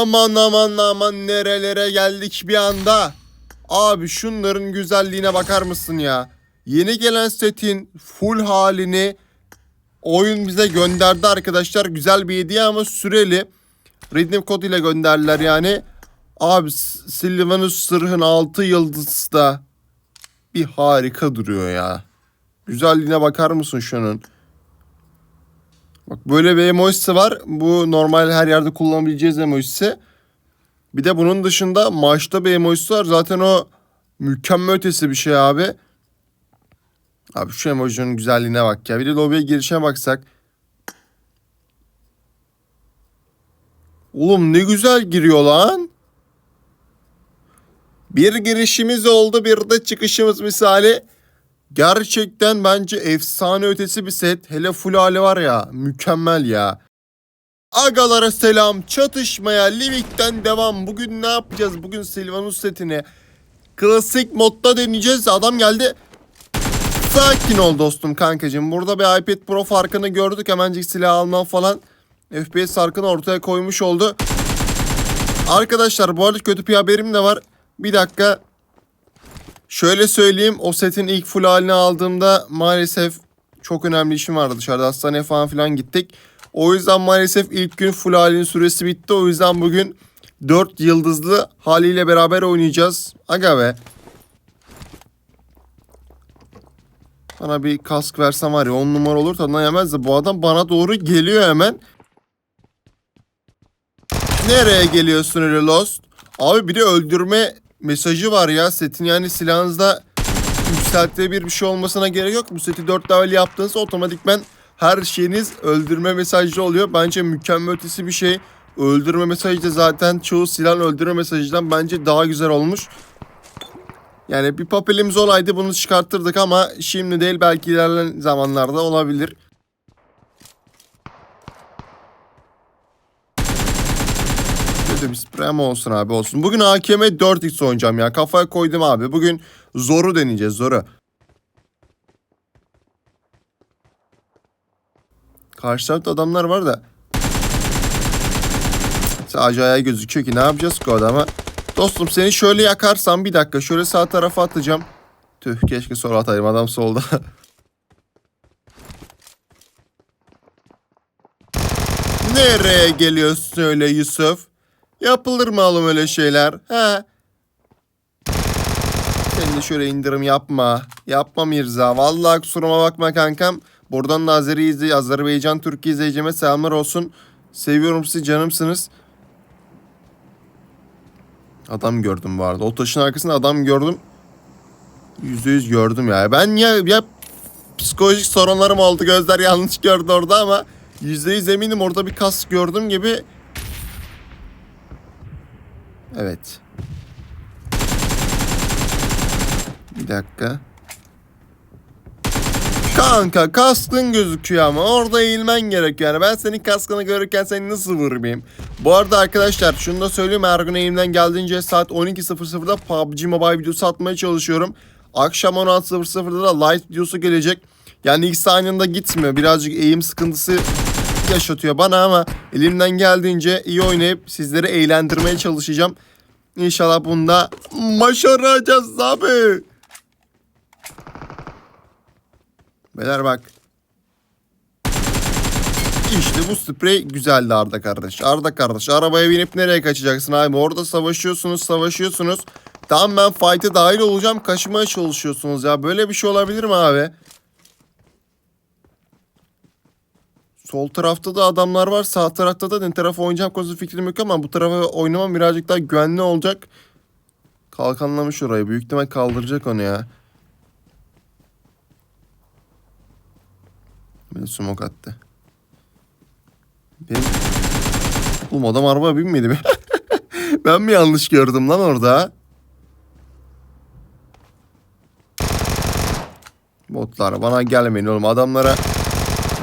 Aman aman aman nerelere geldik bir anda. Abi şunların güzelliğine bakar mısın ya? Yeni gelen setin full halini oyun bize gönderdi arkadaşlar. Güzel bir hediye ama süreli. Redeem kod ile gönderdiler yani. Abi Sylvanus Sırh'ın 6 yıldızda bir harika duruyor ya. Güzelliğine bakar mısın şunun? Bak böyle bir emojisi var. Bu normal her yerde kullanabileceğiz emojisi. Bir de bunun dışında maçta bir emojisi var. Zaten o mükemmel ötesi bir şey abi. Abi şu emojinin güzelliğine bak ya. Bir de lobiye girişe baksak. Oğlum ne güzel giriyor lan. Bir girişimiz oldu bir de çıkışımız misali. Gerçekten bence efsane ötesi bir set. Hele full hali var ya mükemmel ya. Agalara selam. Çatışmaya Livik'ten devam. Bugün ne yapacağız? Bugün Sylvanus setini klasik modda deneyeceğiz. Adam geldi. Sakin ol dostum kankacığım. Burada bir iPad Pro farkını gördük. Hemencik silah alman falan. FPS farkını ortaya koymuş oldu. Arkadaşlar bu arada kötü bir haberim de var. Bir dakika. Şöyle söyleyeyim. O setin ilk full halini aldığımda maalesef çok önemli işim vardı dışarıda. Hastaneye falan filan gittik. O yüzden maalesef ilk gün full halinin süresi bitti. O yüzden bugün 4 yıldızlı haliyle beraber oynayacağız. Aga be. Bana bir kask versen var ya 10 numara olur tadına yemez de bu adam bana doğru geliyor hemen. Nereye geliyorsun öyle Lost? Abi bir de öldürme mesajı var ya setin yani silahınızda yükseltilebilir bir şey olmasına gerek yok. Bu seti 4 level yaptığınızda otomatikmen her şeyiniz öldürme mesajı oluyor. Bence mükemmel ötesi bir şey. Öldürme mesajı da zaten çoğu silah öldürme mesajından bence daha güzel olmuş. Yani bir papelimiz olaydı bunu çıkartırdık ama şimdi değil belki ilerleyen zamanlarda olabilir. Kötü bir olsun abi olsun. Bugün AKM 4x oynayacağım ya. Kafaya koydum abi. Bugün zoru deneyeceğiz zoru. Karşı tarafta adamlar var da. Sadece ayağı gözüküyor ki ne yapacağız ki adama? Dostum seni şöyle yakarsam bir dakika şöyle sağ tarafa atacağım. Tüh keşke sola atayım adam solda. Nereye geliyorsun öyle Yusuf? Yapılır mı oğlum öyle şeyler? He? Sen de şöyle indirim yapma. Yapma Mirza. Vallahi kusuruma bakma kankam. Buradan da Azeri izley Azerbaycan Türkiye izleyicime selamlar olsun. Seviyorum sizi canımsınız. Adam gördüm bu arada. O taşın arkasında adam gördüm. Yüzde yüz gördüm ya. Ben ya, ya psikolojik sorunlarım oldu. Gözler yanlış gördü orada ama yüzde yüz eminim orada bir kas gördüm gibi. Evet. Bir dakika. Kanka kaskın gözüküyor ama orada eğilmen gerekiyor. Yani ben senin kaskını görürken seni nasıl vurmayayım? Bu arada arkadaşlar şunu da söyleyeyim. Her gün elimden geldiğince saat 12.00'da PUBG Mobile videosu atmaya çalışıyorum. Akşam 16.00'da da live videosu gelecek. Yani ikisi aynı anda gitmiyor. Birazcık eğim sıkıntısı yaşatıyor bana ama elimden geldiğince iyi oynayıp sizleri eğlendirmeye çalışacağım. İnşallah bunda başaracağız abi. Beyler bak. İşte bu sprey güzeldi Arda kardeş. Arda kardeş arabaya binip nereye kaçacaksın abi? Orada savaşıyorsunuz savaşıyorsunuz. Tamam ben fight'e dahil olacağım kaçmaya çalışıyorsunuz ya. Böyle bir şey olabilir mi abi? Sol tarafta da adamlar var. Sağ tarafta da ne tarafa oynayacağım konusunda fikrim yok ama bu tarafa oynamam birazcık daha güvenli olacak. Kalkanlamış orayı. Büyük ihtimal kaldıracak onu ya. Beni smoke attı. Benim... Oğlum adam arabaya binmedi mi? ben mi yanlış gördüm lan orada? Botlar bana gelmeyin oğlum adamlara.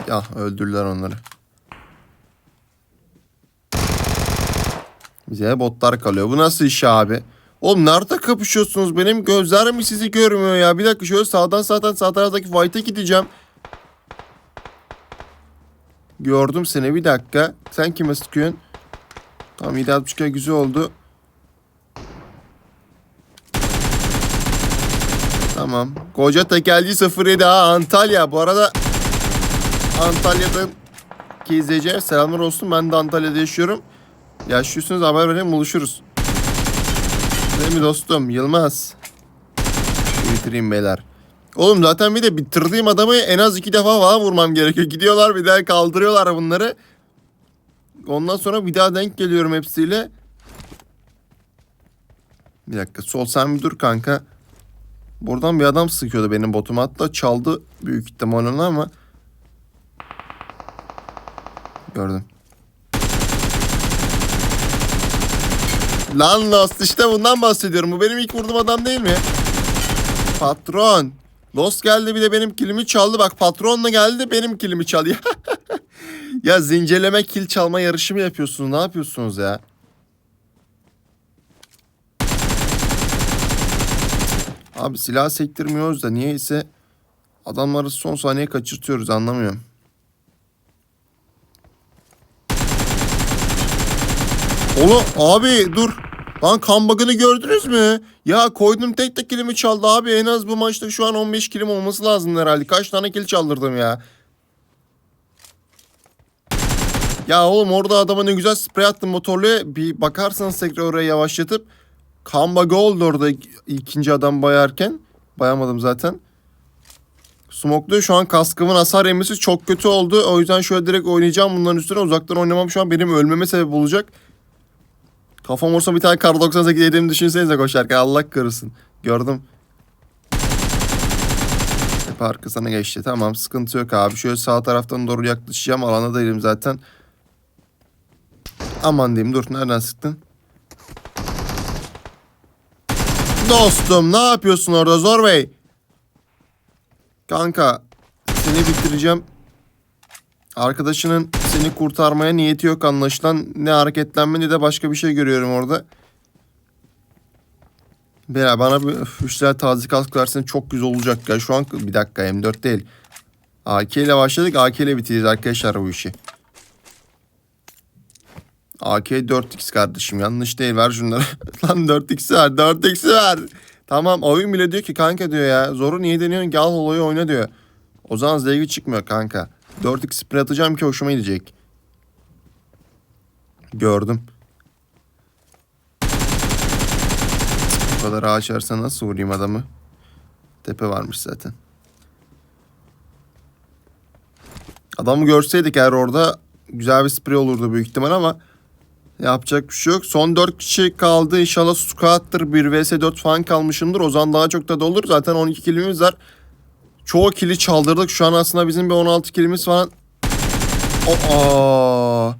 Ya öldürdüler onları. Bize botlar kalıyor. Bu nasıl iş abi? Oğlum nerede kapışıyorsunuz? Benim gözlerim sizi görmüyor ya. Bir dakika şöyle sağdan sağdan sağ taraftaki fight'a gideceğim. Gördüm seni bir dakika. Sen kime sıkıyorsun? Tamam 7.62 güzel oldu. Tamam. Koca tekelci 07 ha Antalya. Bu arada Antalya'dan ki izleyeceğim selamlar olsun. Ben de Antalya'da yaşıyorum. Yaşıyorsunuz haber verin buluşuruz. Değil mi dostum? Yılmaz. Şu bitireyim beyler. Oğlum zaten bir de bitirdiğim adamı en az iki defa falan vurmam gerekiyor. Gidiyorlar bir daha kaldırıyorlar bunları. Ondan sonra bir daha denk geliyorum hepsiyle. Bir dakika sol sen bir dur kanka. Buradan bir adam sıkıyordu benim botuma. Hatta çaldı büyük ihtimalle ama. Gördüm. Lan Lost işte bundan bahsediyorum. Bu benim ilk vurduğum adam değil mi? Patron. Lost geldi bir de benim kilimi çaldı. Bak patronla geldi benim kilimi çalıyor. ya zincirleme kil çalma yarışı mı yapıyorsunuz? Ne yapıyorsunuz ya? Abi silah sektirmiyoruz da niyeyse adamları son saniye kaçırtıyoruz anlamıyorum. Oğlum abi dur. Lan kan bug'ını gördünüz mü? Ya koydum tek tek kilimi çaldı abi. En az bu maçta şu an 15 kilim olması lazım herhalde. Kaç tane kill çaldırdım ya. Ya oğlum orada adama ne güzel sprey attım motorluya. Bir bakarsanız tekrar oraya yavaşlatıp. Kan bug'ı oldu orada ik- ikinci adam bayarken. Bayamadım zaten. Smoklu şu an kaskımın hasar yemesi çok kötü oldu. O yüzden şöyle direkt oynayacağım bunların üstüne. Uzaktan oynamam şu an benim ölmeme sebep olacak. Kafam olsa bir tane kar 98 yediğimi düşünsenize koşarken Allah korusun. Gördüm. Hep arkasına geçti. Tamam sıkıntı yok abi. Şöyle sağ taraftan doğru yaklaşacağım. Alana değilim zaten. Aman diyeyim dur. Nereden sıktın? Dostum ne yapıyorsun orada Zor Bey? Kanka seni bitireceğim. Arkadaşının seni kurtarmaya niyeti yok anlaşılan. Ne hareketlenme ne de başka bir şey görüyorum orada. Bela bana bir üçler taze kask versen çok güzel olacak ya. Şu an bir dakika M4 değil. AK ile başladık. AK ile bitireceğiz arkadaşlar bu işi. AK 4x kardeşim yanlış değil ver şunları. Lan 4x'i ver 4x'i ver. Tamam oyun bile diyor ki kanka diyor ya. Zoru niye deniyorsun al olayı oyna diyor. O zaman zevki çıkmıyor kanka. 4x sprey atacağım ki hoşuma gidecek. Gördüm. Bu kadar ağaç arsa nasıl vurayım adamı? Tepe varmış zaten. Adamı görseydik eğer orada güzel bir sprey olurdu büyük ihtimal ama yapacak bir şey yok. Son 4 kişi kaldı. İnşallah squat'tır 1 vs 4 falan kalmışımdır. O zaman daha çok da olur. Zaten 12 kilimiz var. Çoğu kili çaldırdık. Şu an aslında bizim bir 16 kilimiz falan. Aa.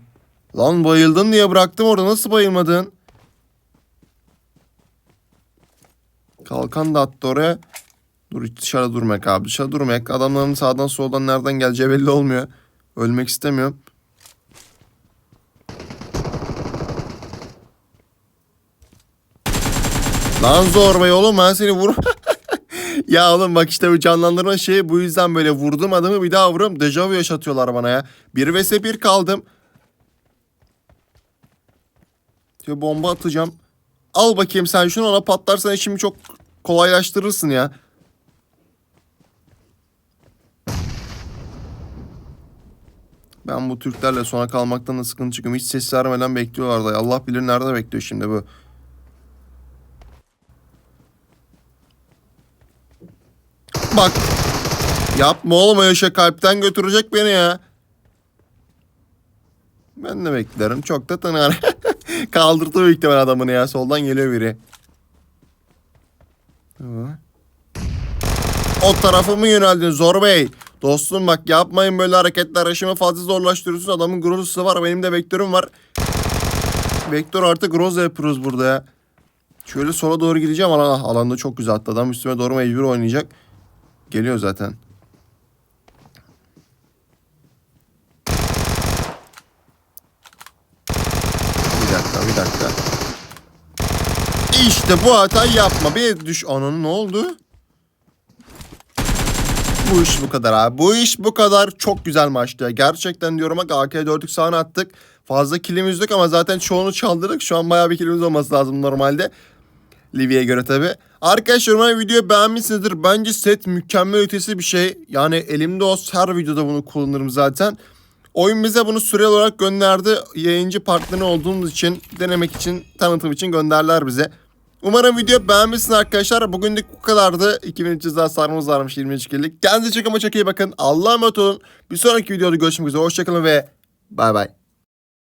Lan bayıldın diye bıraktım orada. Nasıl bayılmadın? Kalkan da attı oraya. Dur dışarı durmak abi. Dışarı durmak. Adamların sağdan soldan nereden geleceği belli olmuyor. Ölmek istemiyorum. Lan zor be oğlum ben seni vur. ya oğlum bak işte bu canlandırma şeyi bu yüzden böyle vurdum adamı bir daha vuruyorum. Dejavu yaşatıyorlar bana ya. 1 vs 1 kaldım. Şöyle bomba atacağım. Al bakayım sen şunu ona patlarsan işimi çok kolaylaştırırsın ya. Ben bu Türklerle sona kalmaktan da sıkıntı çıkıyorum. Hiç ses vermeden bekliyorlardı. Allah bilir nerede bekliyor şimdi bu. Bak. Yapma oğlum yaşa kalpten götürecek beni ya. Ben de beklerim. Çok da tanır. Kaldırdı büyük ihtimal adamını ya. Soldan geliyor biri. O tarafa mı yöneldin Zor Bey? Dostum bak yapmayın böyle hareketler. Aşımı fazla zorlaştırıyorsun. Adamın grozusu var. Benim de vektörüm var. Vektör artık groza yapıyoruz burada ya. Şöyle sola doğru gideceğim. Alana, alanda çok güzel attı. Adam üstüme doğru mecbur oynayacak. Geliyor zaten. Bir dakika bir dakika. İşte bu hatayı yapma. Bir düş... Ananı ne oldu? Bu iş bu kadar abi. Bu iş bu kadar çok güzel maçtı. Gerçekten diyorum bak AK 4 sahne attık. Fazla kilimiz yok ama zaten çoğunu çaldırdık. Şu an bayağı bir kilimiz olması lazım normalde. Livy'ye göre tabi. Arkadaşlar umarım videoyu beğenmişsinizdir. Bence set mükemmel ötesi bir şey. Yani elimde olsa her videoda bunu kullanırım zaten. Oyun bize bunu süreli olarak gönderdi. Yayıncı partneri olduğumuz için, denemek için, tanıtım için gönderler bize. Umarım video beğenmişsiniz arkadaşlar. Bugünlük bu kadardı. 2300 daha sarmamız varmış 23 killik. Kendinize çok ama çok iyi bakın. Allah'a emanet olun. Bir sonraki videoda görüşmek üzere. Hoşçakalın ve bay bay.